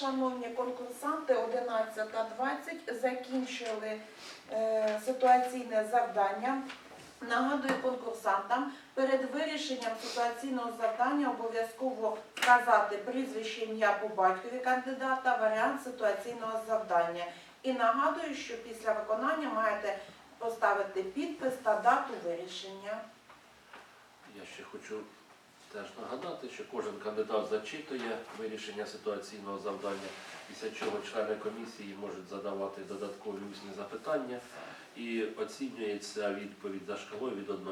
шановні конкурсанти, 11.20 закінчили е, ситуаційне завдання. Нагадую конкурсантам, перед вирішенням ситуаційного завдання обов'язково вказати прізвище ім'я по батькові кандидата, варіант ситуаційного завдання. І нагадую, що після виконання маєте поставити підпис та дату вирішення. Я ще хочу теж нагадати, що кожен кандидат зачитує вирішення ситуаційного завдання, після чого члени комісії можуть задавати додаткові усні запитання і оцінюється відповідь за шкалою від 1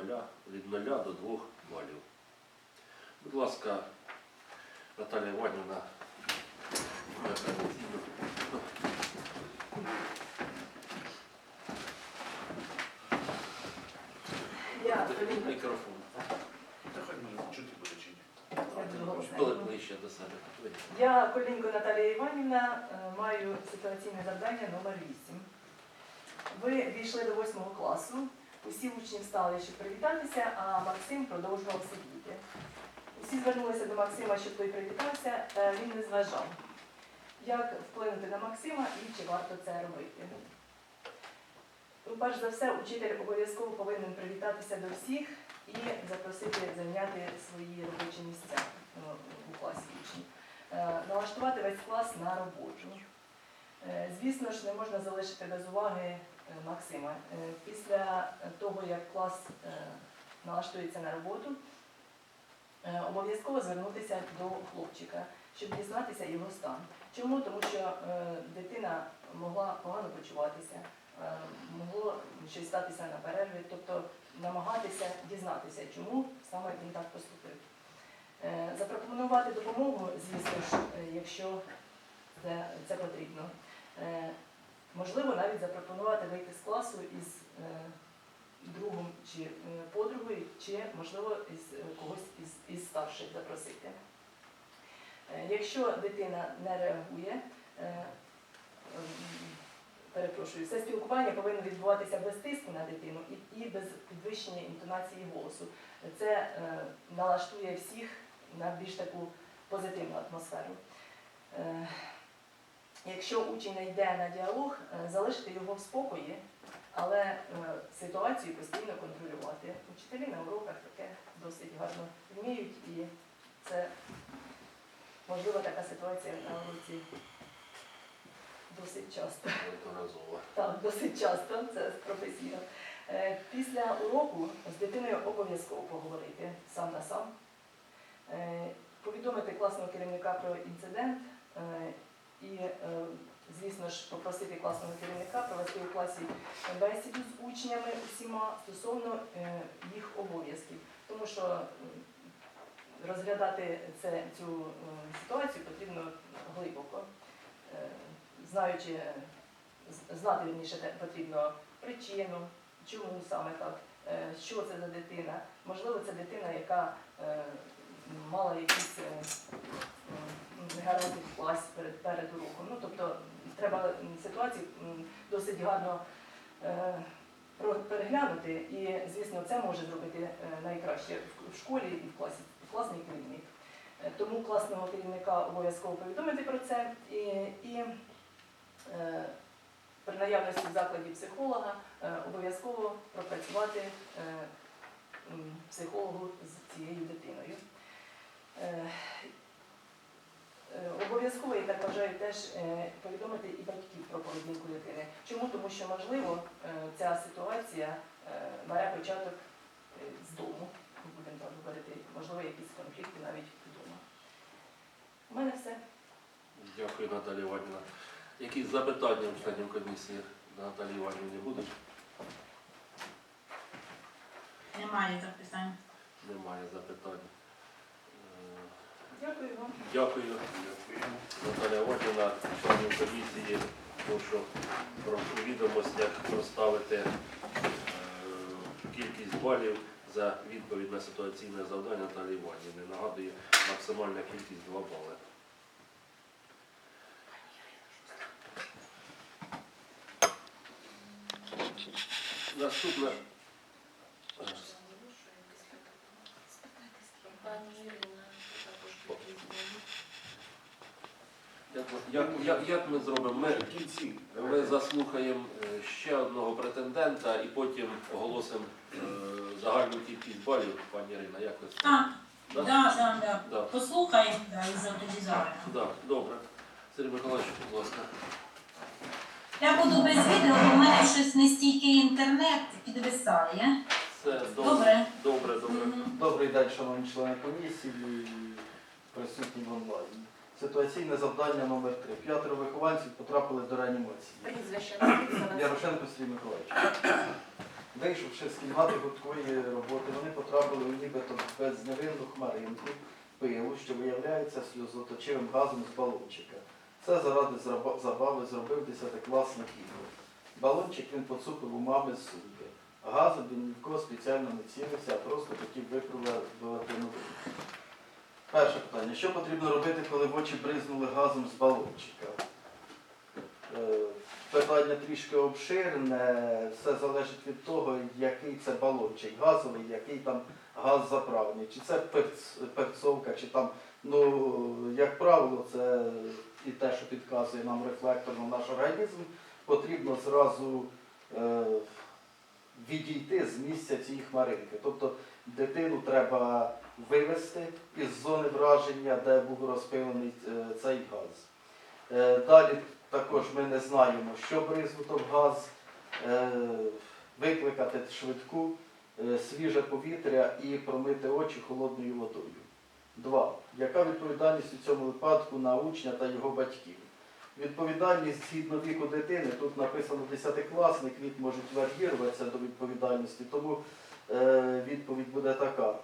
від 0 до 2 балів. Будь ласка, Наталія Іванівна, ви традиційно. Я Мікрофон. Та хай мене чути буде чи ні. Були ближче до себе. Я Колінко Наталія Іванівна е, маю ситуаційне завдання номер 8. Ви війшли до 8 класу, усі учні встали, щоб привітатися, а Максим продовжував сидіти. Усі звернулися до Максима, щоб той привітався, він не зважав. Як вплинути на Максима і чи варто це робити? Ну, перш за все, учитель обов'язково повинен привітатися до всіх і запросити зайняти свої робочі місця е, у класі учнів. Е, Налаштувати весь клас на роботу. Е, Звісно ж, не можна залишити без уваги е, Максима. Після того, як клас налаштується на роботу, обов'язково звернутися до хлопчика, щоб дізнатися його стан. Чому? Тому що дитина могла погано почуватися, могло щось статися на перерві, тобто намагатися дізнатися, чому саме він так поступив. Е, Запропонувати допомогу, звісно ж, е, якщо це, потрібно. Е, Можливо, навіть запропонувати вийти з класу із другом чи подругою, чи, можливо, із когось із, із старших запросити. Якщо дитина не реагує, ем, перепрошую, все спілкування повинно відбуватися без тиску на дитину і, без підвищення інтонації голосу. Це налаштує всіх на більш таку позитивну атмосферу. Е, Якщо учень йде на діалог, е, залишити його в спокої, але е, ситуацію постійно контролювати. Учителі на уроках таке досить гарно вміють, і це можливо така ситуація на уроці досить часто. Так, досить часто, це професійно. Після уроку з дитиною обов'язково поговорити сам на сам, повідомити класного керівника про інцидент е, і, е, звісно ж, попросити класного керівника провести у класі бесіду з учнями усіма стосовно е, їх обов'язків. Тому що розглядати це, цю е, ситуацію потрібно глибоко, Е, знаючи знати вірніше потрібно причину, чому саме так, е, що це за дитина. Можливо, це дитина, яка е, мала якісь е, негаразди в класі перед, перед уроком. Ну, тобто треба ситуацію досить гарно е, переглянути, і, звісно, це може зробити е, найкраще в- школі і в класі, класний керівник. Е, Тому класного керівника обов'язково повідомити про це і, і е, при наявності в закладі психолога е, обов'язково пропрацювати е, психологу з цією дитиною. Е, е, Обов'язково, я так вважаю, теж е, повідомити і батьків про поведінку дитини. Чому? Тому що, можливо, ця ситуація бере початок з дому, ми будемо так говорити, можливо, якісь конфлікти навіть вдома. У мене все. Дякую, Наталія Іванівна. Якісь запитання у членів комісії до Наталії Іванівни будуть? Немає запитань. Немає запитань. Дякую вам. Дякую. Наталія Іванівна, членів комісії, прошу про у відомостях проставити е, кількість балів за відповідь на ситуаційне завдання Наталії Іванівни. Нагадую, максимальна кількість 2 бали. Наступна. Пані Ірина, також Я як, як, як ми зробимо? Ми, ми заслухаємо е, ще одного претендента і потім оголосимо е, загальну кількість балів, пані Ірина. Як ви Так, Да? да, да, да. Да. Послухаємо, да, і за тоді загально. Да, добре. Сергій Миколаївич, будь ласка. Я буду без відео, бо в мене щось не стійкий інтернет підвисає. Це добре. Добре. Добре, добре. Мгм. Добрий день, шановні члени комісії присутні в онлайні. Ситуаційне завдання номер 3 П'ятеро вихованців потрапили до реанімації. Прізвище. Ярошенко Сергій Миколаївич. Вийшовши з кімнати гудкої роботи, вони потрапили у нібито безневинну хмаринку пилу, що виявляється сльозоточивим газом з балончика. Це заради забави зробив десятикласник Ігор. Балончик він поцупив у мами з сумки. Газом він ні в кого спеціально не цілився, а просто хотів випробувати новину. Перше питання. Що потрібно робити, коли в очі бризнули газом з балончика? Е, Питання трішки обширне, все залежить від того, який це балончик газовий, який там газ заправлений. Чи це перц- перцовка, чи там, ну, як правило, це і те, що підказує нам рефлектор на наш організм, потрібно зразу е, відійти з місця цієї хмаринки. Тобто дитину треба вивести із зони враження, де був розпилений е, цей газ. Е, Далі також ми не знаємо, що бризнуто в газ, е, викликати швидку, свіже повітря і промити очі холодною водою. Два. Яка відповідальність у цьому випадку на учня та його батьків? Відповідальність згідно віку дитини, тут написано 10-класник, вік може до відповідальності, тому відповідь буде така.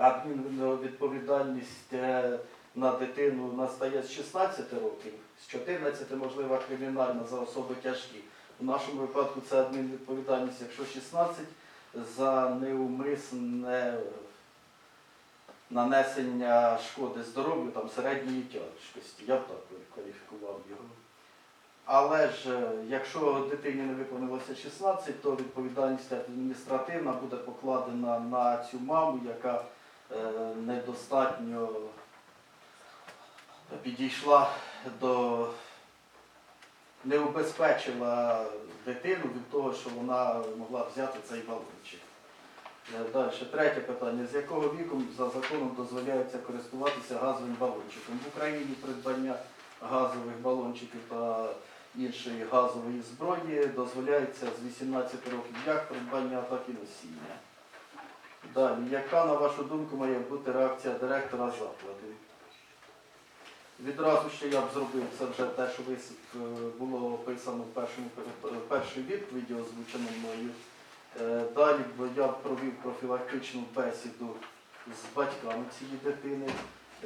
Адмінвідповідальність е, на дитину настає з 16 років, з 14 можлива кримінальна за особи тяжкі. У нашому випадку це адмінвідповідальність, якщо 16 за неумисне нанесення шкоди здоров'ю там середньої тяжкості. Я б так кваліфікував його. Але ж е, якщо дитині не виповнилося 16, то відповідальність адміністративна буде покладена на цю маму, яка недостатньо підійшла до не убезпечила дитину від того, що вона могла взяти цей балончик. Е, Далі, третє питання. З якого віку за законом дозволяється користуватися газовим балончиком? В Україні придбання газових балончиків та іншої газової зброї дозволяється з 18 років як придбання, так і носіння. Далі, яка, на вашу думку, має бути реакція директора закладу? Відразу ще я б зробив це вже те, що е, було описано в першому першій відповіді, озвучено мною. Е, Далі я б провів профілактичну бесіду з батьками цієї дитини,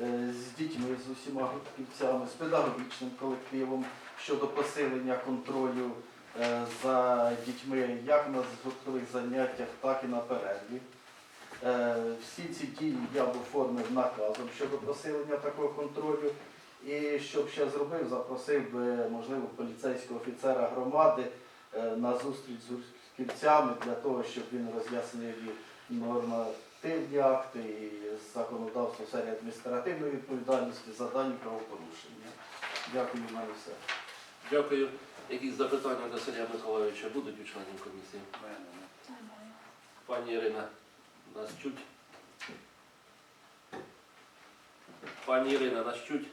е, з дітьми, з усіма гуртківцями, з педагогічним колективом щодо посилення контролю е, за дітьми як на гуртових заняттях, так і на перерві. Е, Всі ці дії я б оформив наказом щодо посилення такого контролю. І що б ще зробив, запросив би, можливо, поліцейського офіцера громади е, на зустріч з гуртківцями для того, щоб він роз'яснив і нормативні акти і законодавство в сфері адміністративної відповідальності за дані правопорушення. Дякую, мене все. Дякую. Якісь запитання до Сергія Миколаївича будуть у членів комісії? Пані Ірина, нас чуть? Пані Ірина, нас чуть?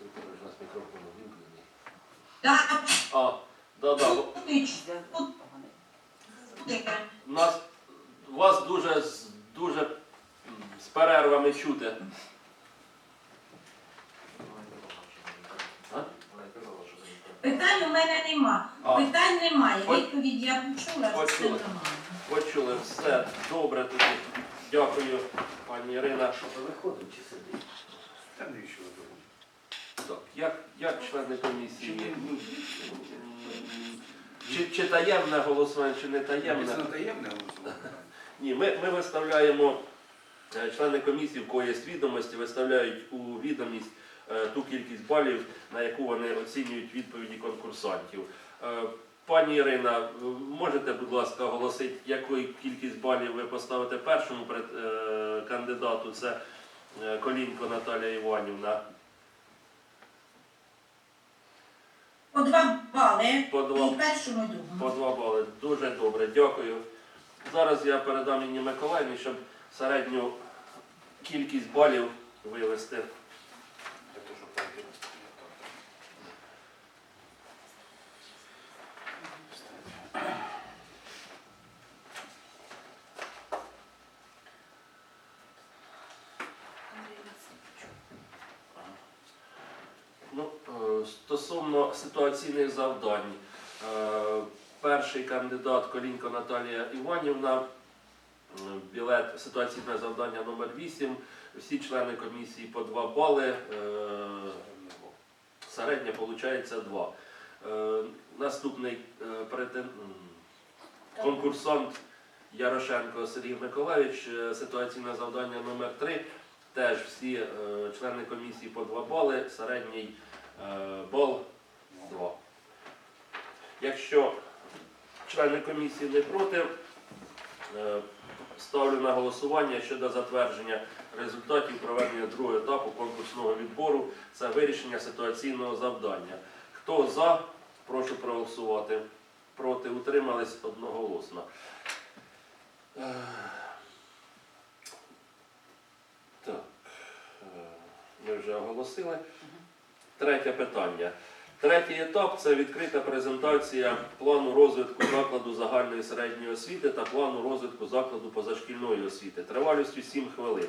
Миколаївич, у нас мікрофон увімкнений. Так, А, да-да. буде. Нас, вас дуже, з- дуже м, з перервами чути. Питань у мене нема. А. Питань немає. От- Відповідь я почула, це все Почули. нормально. Почули все добре тоді. Дякую, пані Ірина. Що ви виходить чи сидить? Та не що ви Так, як, як члени комісії? ну, м, Чи, чи таємне голосування, чи не таємне? Це не таємне голосування. Ні, ми, ми виставляємо, е, члени комісії, в кої є відомості, виставляють у відомість ту кількість балів, на яку вони оцінюють відповіді конкурсантів. Е, Пані Ірина, е, можете, будь ласка, оголосити, яку кількість балів ви поставите першому е, кандидату? Це Е, Колінко Наталія Іванівна. По два бали По два і першому і По два бали. Дуже добре, дякую. Зараз я передам Інні Миколаївні, щоб середню кількість балів вивести. Для того, щоб так і розповідати. Ну, е, стосовно ситуаційних завдань, е, перший кандидат Колінко Наталія Іванівна, е, білет ситуаційне завдання номер 8 всі члени комісії по 2 бали. е, Середня виходить 2. Е, Наступний претен- конкурсант Ярошенко Сергій Миколаївич, ситуаційне завдання номер 3 Теж всі члени комісії по 2 бали, середній бал 2. Якщо члени комісії не проти, е, ставлю на голосування щодо затвердження результатів проведення другого етапу конкурсного відбору. Це вирішення ситуаційного завдання. Хто за, прошу проголосувати. Проти утримались одноголосно. Е, Так, е, ми вже оголосили. Третє питання. Третій етап це відкрита презентація плану розвитку закладу загальної середньої освіти та плану розвитку закладу позашкільної освіти тривалістю 7 хвилин.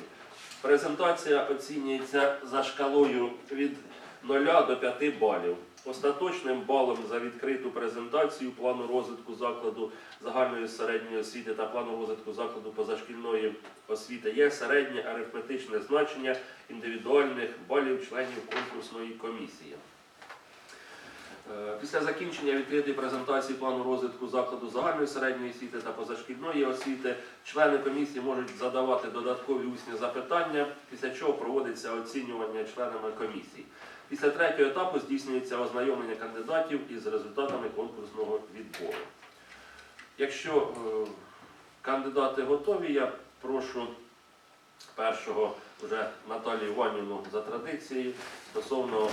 Презентація оцінюється за шкалою від 0 до 5 балів. Остаточним балом за відкриту презентацію плану розвитку закладу загальної середньої освіти та плану розвитку закладу позашкільної освіти є середнє арифметичне значення індивідуальних балів членів конкурсної комісії. Е, Після закінчення відкритої презентації плану розвитку закладу загальної середньої освіти та позашкільної освіти члени комісії можуть задавати додаткові усні запитання, після чого проводиться оцінювання членами комісії. Після третього етапу здійснюється ознайомлення кандидатів із результатами конкурсного відбору. Якщо е, кандидати готові, я прошу першого вже Наталію Іванівну за традицією стосовно е,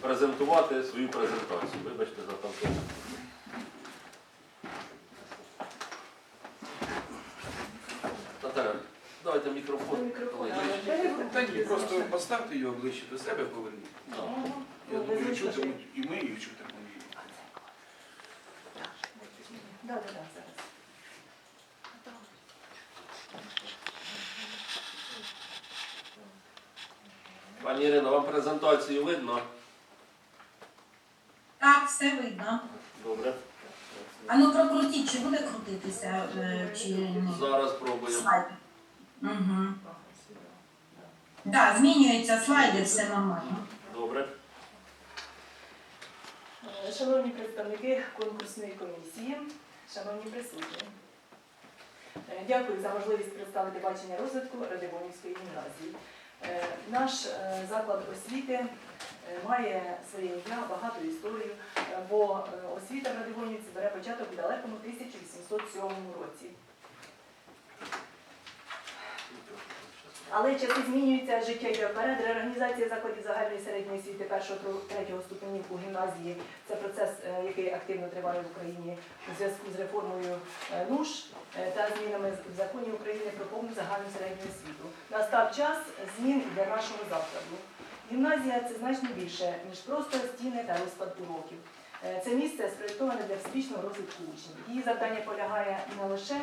презентувати свою презентацію. Вибачте за тавтологію. Наталя, давайте мікрофон. Мікрофон. Та ні, просто поставте його ближче до себе, поверніть. Я думаю, чути і ми, і чути ми. Да, да, да, зараз. Пані Ірино, вам презентацію видно? Так, все видно. Добре. А ну прокрутіть, чи буде крутитися, е, чи ні? Зараз пробуємо. Слайд. Угу. Так, змінюються слайди, все нормально. Добре. Е, Шановні представники конкурсної комісії, шановні присутні, е, дякую за можливість представити бачення розвитку Радивонівської гімназії. Е, Наш е, заклад освіти має своє ім'я, багату історію, е, бо е, освіта в Радивонівці бере початок у далекому 1807 році. Але часи змінюються, життя йде вперед. Реорганізація закладів загальної середньої освіти першого третього ступенів у гімназії це процес, е, який активно триває в Україні у зв'язку з реформою е, НУШ е, та змінами в законі України про повну загальну середню освіту. Настав час змін для нашого закладу. Гімназія це значно більше, ніж просто стіни та розклад уроків. Е, Це місце спроєктоване для всебічного розвитку учнів. Її завдання полягає не лише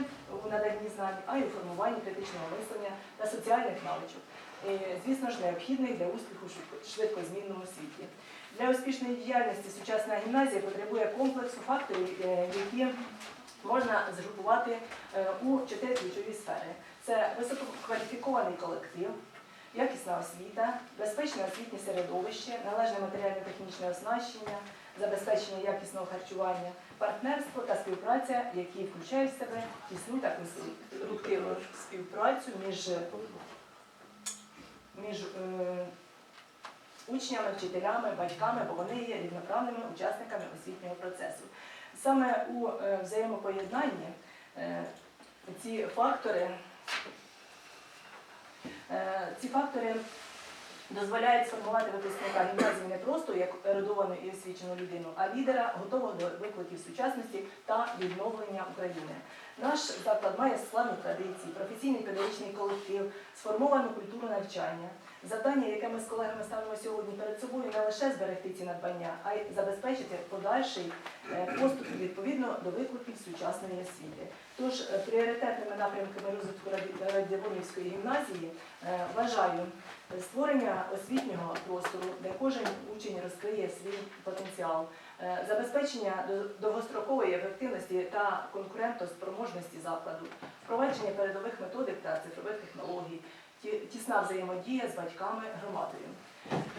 у наданні знань, а й у формуванні критичного мислення та соціальних навичок, е, звісно ж, необхідних для успіху в швидко- швидкозмінному світі. Для успішної діяльності сучасна гімназія потребує комплексу факторів, е, які можна згрупувати у чотири ключові сфери. Це висококваліфікований колектив, якісна освіта, безпечне освітнє середовище, належне матеріально-технічне оснащення, забезпечення якісного харчування, партнерство та співпраця, які включають в себе тісну та конструктивну співпрацю між, між е, учнями, вчителями, батьками, бо вони є рівноправними учасниками освітнього процесу. Саме у е, взаємопоєднанні е, ці фактори Ці фактори дозволяють сформувати випускника гімназії не просто як ерудовану і освічену людину, а лідера, готового до викликів сучасності та відновлення України. Наш заклад має славні традиції, професійний педагогічний колектив, сформовану культуру навчання. Завдання, яке ми з колегами ставимо сьогодні перед собою, не лише зберегти ці надбання, а й забезпечити подальший е, поступ відповідно до викликів сучасної освіти. Тож е, пріоритетними напрямками розвитку Раді- Радивонівської гімназії е, вважаю створення освітнього простору, де кожен учень розкриє свій потенціал, забезпечення до- довгострокової ефективності та конкурентоспроможності закладу, впровадження передових методик та цифрових технологій, тісна взаємодія з батьками громадою.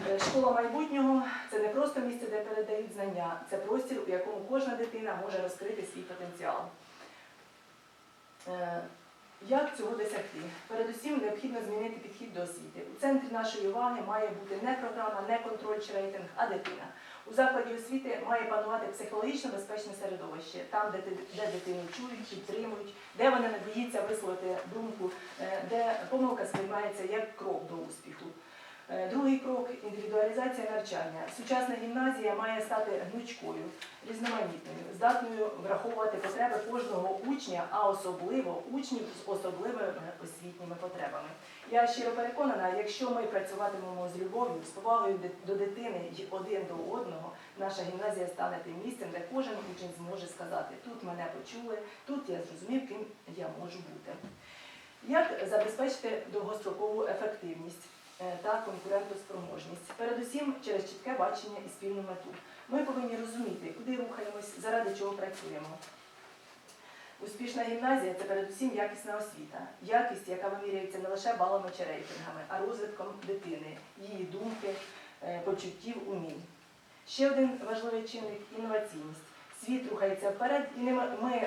Е, Школа майбутнього це не просто місце, де передають знання, це простір, у якому кожна дитина може розкрити свій потенціал. Е, Як цього досягти? Передусім необхідно змінити підхід до освіти. У центрі нашої уваги має бути не програма, не контроль чи рейтинг, а дитина. У закладі освіти має панувати психологічно безпечне середовище, там, де, де дитину чують, підтримують, де вона не боїться висловити думку, е, де помилка сприймається як крок до успіху. Е, Другий крок індивідуалізація навчання. Сучасна гімназія має стати гнучкою, різноманітною, здатною враховувати потреби кожного учня, а особливо учнів з особливими освітніми потребами. Я щиро переконана, якщо ми працюватимемо з любов'ю, з повагою до дитини й один до одного, наша гімназія стане тим місцем, де кожен учень зможе сказати, тут мене почули, тут я зрозумів, ким я можу бути. Як забезпечити довгострокову ефективність е, та конкурентоспроможність? Передусім через чітке бачення і спільну мету. Ми повинні розуміти, куди рухаємось, заради чого працюємо. Успішна гімназія це передусім якісна освіта, якість, яка вимірюється не лише балами чи рейтингами, а розвитком дитини, її думки, е, почуттів, умінь. Ще один важливий чинник інноваційність. Світ рухається вперед, і ми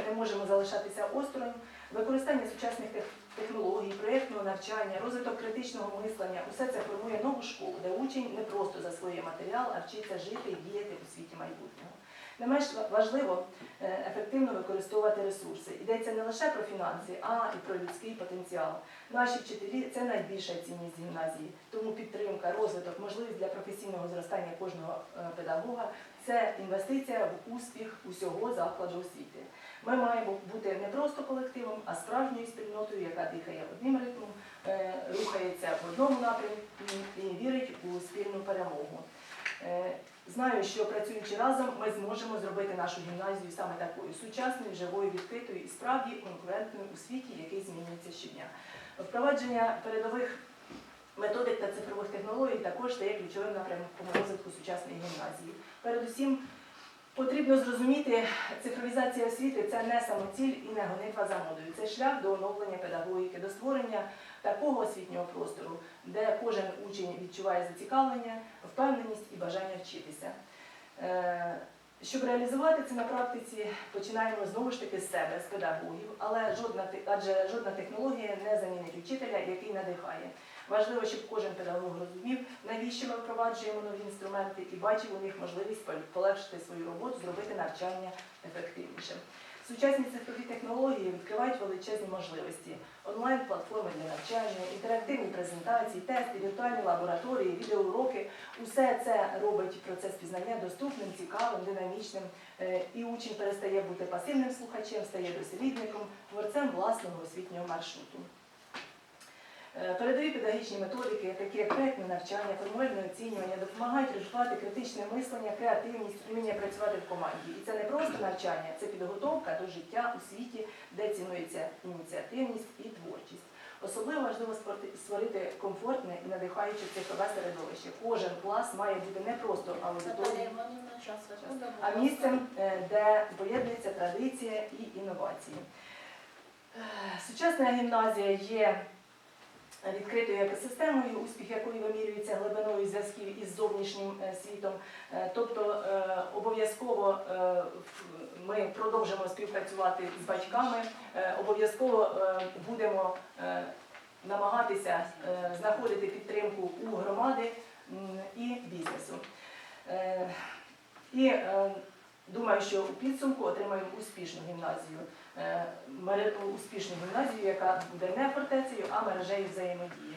не можемо залишатися осторонь. Використання сучасних технологій, проєктного навчання, розвиток критичного мислення усе це формує нову школу, де учень не просто засвоює матеріал, а вчиться жити і діяти у світі майбутнього. Не менш важливо е, ефективно використовувати ресурси. Йдеться не лише про фінанси, а і про людський потенціал. Наші вчителі це найбільша цінність гімназії. Тому підтримка, розвиток, можливість для професійного зростання кожного е, педагога це інвестиція в успіх усього закладу освіти. Ми маємо бути не просто колективом, а справжньою спільнотою, яка дихає одним ритмом, е, рухається в одному напрямку і вірить у спільну перемогу. Знаю, що працюючи разом, ми зможемо зробити нашу гімназію саме такою сучасною, живою, відкритою і справді конкурентною у світі, який змінюється щодня. Впровадження передових методик та цифрових технологій також стає ключовим напрямком розвитку сучасної гімназії. Передусім, потрібно зрозуміти, цифровізація освіти це не самоціль і не гонитва за модою. Це шлях до оновлення педагогіки, до створення такого освітнього простору, де кожен учень відчуває зацікавлення, впевненість і бажання вчитися. Е, Щоб реалізувати це на практиці, починаємо знову ж таки з себе, з педагогів, але жодна адже жодна технологія не замінить вчителя, який надихає. Важливо, щоб кожен педагог розумів, навіщо ми впроваджуємо нові інструменти і бачив у них можливість полегшити свою роботу, зробити навчання ефективнішим. Сучасні цифрові технології відкривають величезні можливості: онлайн-платформи для навчання, інтерактивні презентації, тести, віртуальні лабораторії, відеоуроки. Усе це робить процес пізнання доступним, цікавим, динамічним. Е, І учень перестає бути пасивним слухачем, стає дослідником, творцем власного освітнього маршруту. Е, Передові педагогічні методики, такі як проєктне навчання, формувальне оцінювання, допомагають розвивати критичне мислення, креативність, вміння працювати в команді. І це не просто навчання, це підготовка до життя у світі, де цінується ініціативність і творчість. Особливо важливо створити комфортне і надихаюче цифрове середовище. Кожен клас має бути не просто аудиторією, а місцем, е, де поєднується традиція і інновації. Е, Сучасна гімназія є відкритою екосистемою, успіх якої вимірюється глибиною зв'язків із зовнішнім е, світом. Е, Тобто е, обов'язково е, ми продовжимо співпрацювати з батьками, е, обов'язково е, будемо е, намагатися е, знаходити підтримку у громади і бізнесу. Е, І е, думаю, що у підсумку отримаємо успішну гімназію, е, успішну гімназію, яка буде не фортецею, а мережею взаємодії.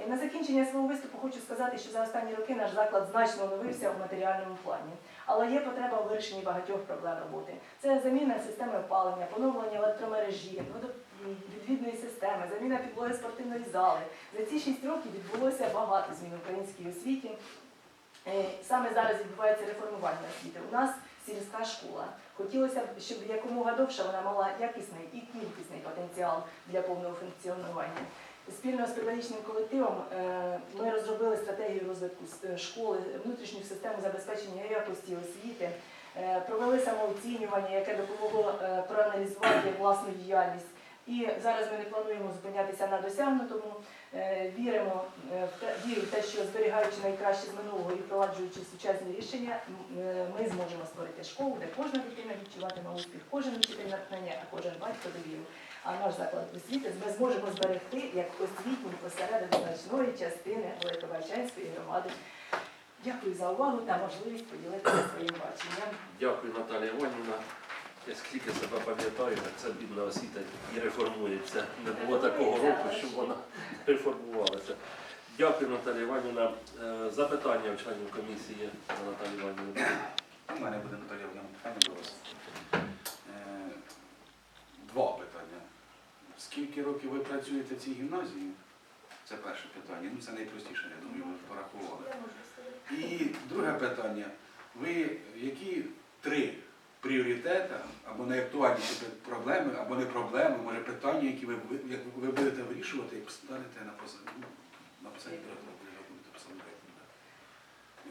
Е, На закінчення свого виступу хочу сказати, що за останні роки наш заклад значно оновився в матеріальному плані. Але є потреба у вирішенні багатьох проблем роботи. Це заміна системи опалення, поновлення електромережі, відвідної системи, заміна підлоги спортивної зали. За ці шість років відбулося багато змін в українській освіті. Е, Саме зараз відбувається реформування освіти. У нас сільська школа. Хотілося б, щоб якомога довше вона мала якісний і кількісний потенціал для повного функціонування. Спільно з педагогічним колективом е, ми розробили стратегію розвитку школи, внутрішню систему забезпечення якості освіти, е, провели самооцінювання, яке допомогло е, проаналізувати власну діяльність. І зараз ми не плануємо зупинятися на досягнутому. Е, Віримо е, в те, що зберігаючи найкраще з минулого і впроваджуючи сучасні рішення, е, ми зможемо створити школу, де кожна дитина відчуватиме успіх, кожен вчитель натхнення, а кожен батько довіру. А наш заклад освіти ми зможемо зберегти як освітній осередок значної частини Великобачанської громади. Дякую за увагу та можливість поділитися своїм баченням. Дякую, Наталія Іванівна. Я скільки себе пам'ятаю, так ця бідна освіта і реформується. Не було такого року, щоб вона реформувалася. Дякую, Наталія Іванівна. Е, Запитання у членів комісії Наталії Іванівни. У мене буде Наталія одне питання до вас. Е, Два питання. Скільки років ви працюєте в цій гімназії? Це перше питання. Ну, це найпростіше, я думаю, ви порахували. І друге питання. Ви які три пріоритети або найактуальніші проблеми, або не проблеми, може питання, які ви, як ви будете вирішувати, як станете на посаді, ну, на посаді?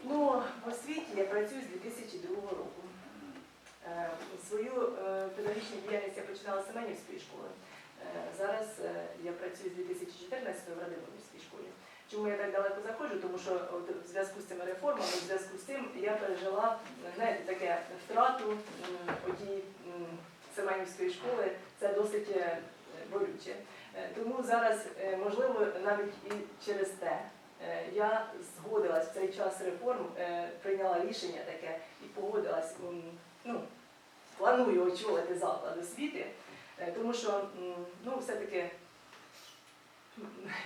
Ну, в освіті я працюю з 2002 року. Е, Свою е, педагогічну діяльність я починала з Семенівської школи. Е, Зараз я працюю з 2014 в Радимирівській школі. Чому я так далеко заходжу? Тому що от в зв'язку з цими реформами, в зв'язку з цим я пережила знаєте, таке втрату однієї Семенівської школи. Це досить е, болюче. Е, Тому зараз, е, можливо, навіть і через те я згодилась в цей час реформ, прийняла рішення таке і погодилась. Ну, планую очолити заклад освіти, тому що ну, все-таки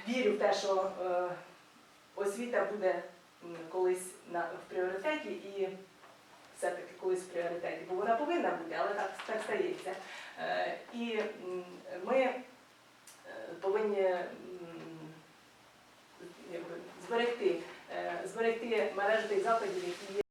вірю в те, що е, освіта буде колись в пріоритеті і все-таки колись в пріоритеті, бо вона повинна бути, але так, так стається. Е, І ми е, повинні зберегти, зберегти мережу тих закладів, які є.